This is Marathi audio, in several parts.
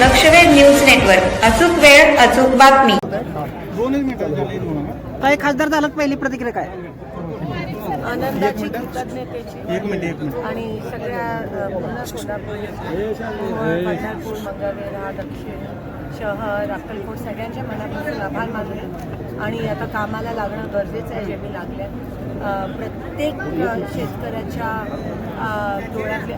लक्षवेध न्यूज नेटवर्क. अचूक वेळ अचूक बातमी. काय खासदार झालं पहिली प्रतिक्रिया काय? आनंदाची कृतज्ञतेची एक मिनिट एक मिनिट. आणि सगळ्या पूर्ण सोलापूर मोहोळ, पंढरपूर मंगळवेढा दक्षिण शहर अक्कलकोट सगळ्यांच्या मनापासून आभार मानले. आणि आता कामाला लागणं गरजेचं आहे जे मी लागले. प्रत्येक शेतकऱ्याच्या डोळ्यातले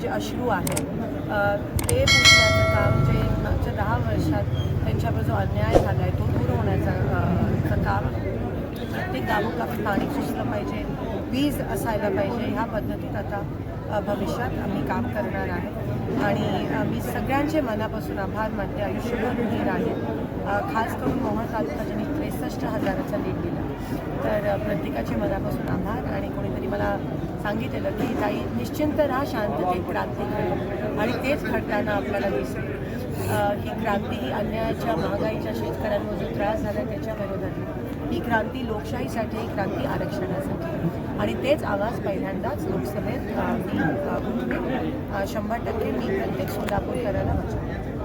जे अश्रू आहेत ते पुसण्याचं काम जे मागच्या दहा वर्षात त्यांच्यावर जो अन्याय झाला आहे तो दूर होण्याचं काम प्रत्येक गावोगावी पाणी पुसलं पाहिजे वीज असायला पाहिजे ह्या पद्धतीत आता भविष्यात आम्ही काम करणार आहे. आणि मी सगळ्यांचे मनापासून आभार मानते आयुष्यभर ऋणी राहील खास करून मोहन तालुका ज्यांनी हजाराचा लीड दिला. तर प्रत्येकाचे मनापासून आभार आणि कोणीतरी मला सांगितलेलं की ताई निश्चिंत राहा शांततेत क्रांती घडेल आणि तेच घडताना आपल्याला दिसतं. ही क्रांती ही अन्यायाच्या महागाईच्या शेतकऱ्यांवर जो त्रास झाला त्याच्या विरोधात ही क्रांती लोकशाहीसाठी ही क्रांती आरक्षणासाठी. आणि तेच आवाज पहिल्यांदाच लोकसभेत मी शंभर टक्के मी प्रत्येक सोलापूरकरांना वाचवेन